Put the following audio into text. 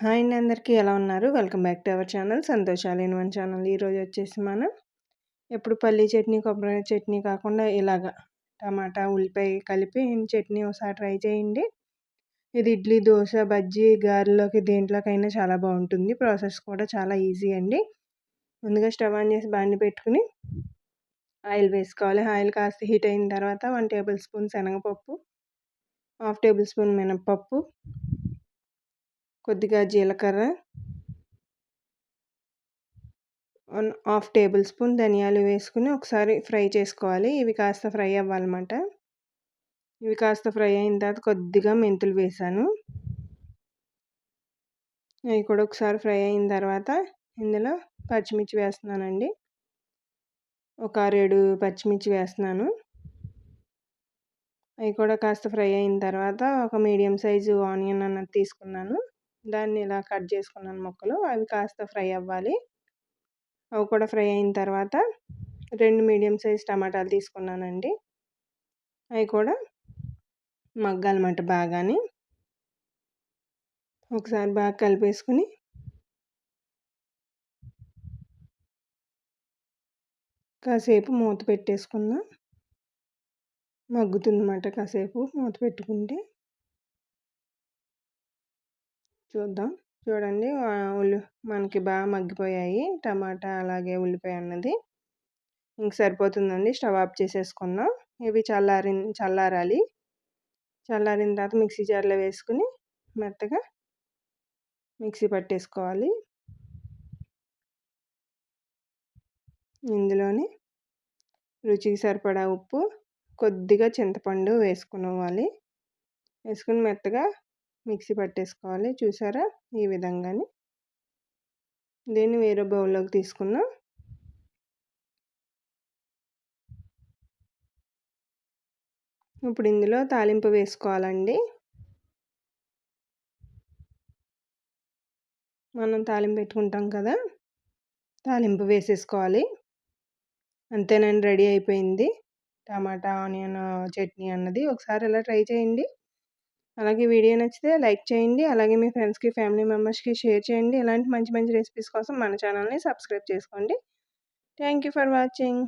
Hi అండి అందరికీ. ఎలా ఉన్నారు? Welcome back to our channel. సంతోషాలు ఇన్ వన్ ఛానల్ ఈరోజు వచ్చేసి మనం ఎప్పుడు పల్లి చట్నీ కొబ్బరి చట్నీ కాకుండా ఇలాగా టమాటా ఉల్లిపాయ కలిపి చట్నీ ఒకసారి ట్రై చేయండి. ఇది ఇడ్లీ దోశ బజ్జీ గారెలోకి దేంట్లోకైనా చాలా బాగుంటుంది. ప్రాసెస్ కూడా చాలా ఈజీ అండి. ముందుగా స్టవ్ ఆన్ చేసి బాండి పెట్టుకుని ఆయిల్ వేసుకోవాలి. ఆయిల్ కాస్త హీట్ అయిన తర్వాత వన్ టేబుల్ స్పూన్ శనగపప్పు హాఫ్ టేబుల్ స్పూన్ మినప్పప్పు కొద్దిగా జీలకర్ర. వన్ హాఫ్ టేబుల్ స్పూన్ ధనియాలు వేసుకుని ఒకసారి ఫ్రై చేసుకోవాలి. ఇవి కాస్త ఫ్రై అవ్వాలన్నమాట. ఇవి కాస్త ఫ్రై అయిన తర్వాత కొద్దిగా మెంతులు వేసాను. అవి కూడా ఒకసారి ఫ్రై అయిన తర్వాత ఇందులో పచ్చిమిర్చి వేస్తున్నానండి. ఒక ఆరేడు పచ్చిమిర్చి వేస్తున్నాను. అవి కూడా కాస్త ఫ్రై అయిన తర్వాత ఒక మీడియం సైజు ఆనియన్ అన్నది తీసుకున్నాను. దాన్ని ఇలా కట్ చేసుకున్నాను ముక్కలు. అవి కాస్త ఫ్రై అవ్వాలి. అవి కూడా ఫ్రై అయిన తర్వాత రెండు మీడియం సైజ్ టమాటాలు తీసుకున్నానండి. అవి కూడా మగ్గాలన్నమాట బాగానే. ఒకసారి బాగా కలిపేసుకుని కాసేపు మూత పెట్టేసుకుందాం. మగ్గుతుందన్నమాట కాసేపు మూత పెట్టుకుంటే. చూద్దాం. చూడండి ఉల్లి మనకి బాగా మగ్గిపోయాయి. టమాటా అలాగే ఉల్లిపాయ అన్నది. ఇంక సరిపోతుందండి. స్టవ్ ఆఫ్ చేసేసుకుందాం. ఇవి చల్లారి చల్లారాలి. చల్లారిన తర్వాత మిక్సీ జార్లో వేసుకుని మెత్తగా మిక్సీ పట్టేసుకోవాలి. ఇందులోని రుచికి సరిపడా ఉప్పు కొద్దిగా చింతపండు వేసుకునేవాలి వేసుకుని మెత్తగా మిక్సీ పట్టేసుకోవాలి. చూసారా? ఈ విధంగానే. దీన్ని వేరే బౌల్లోకి తీసుకున్నాం ఇప్పుడు ఇందులో తాలింపు వేసుకోవాలండి. మనం తాలింపు పెట్టుకుంటాం కదా? తాలింపు వేసేసుకోవాలి. అంతేనండి రెడీ అయిపోయింది. టమాటా ఆనియన్ చట్నీ అన్నది ఒకసారి ఇలా ట్రై చేయండి. అలాగే వీడియో నచ్చితే లైక్ చేయండి. అలాగే మీ ఫ్రెండ్స్కి ఫ్యామిలీ మెంబర్స్కి షేర్ చేయండి. ఇలాంటి మంచి మంచి రెసిపీస్ కోసం మన ఛానల్ని సబ్స్క్రైబ్ చేసుకోండి. Thank for watching.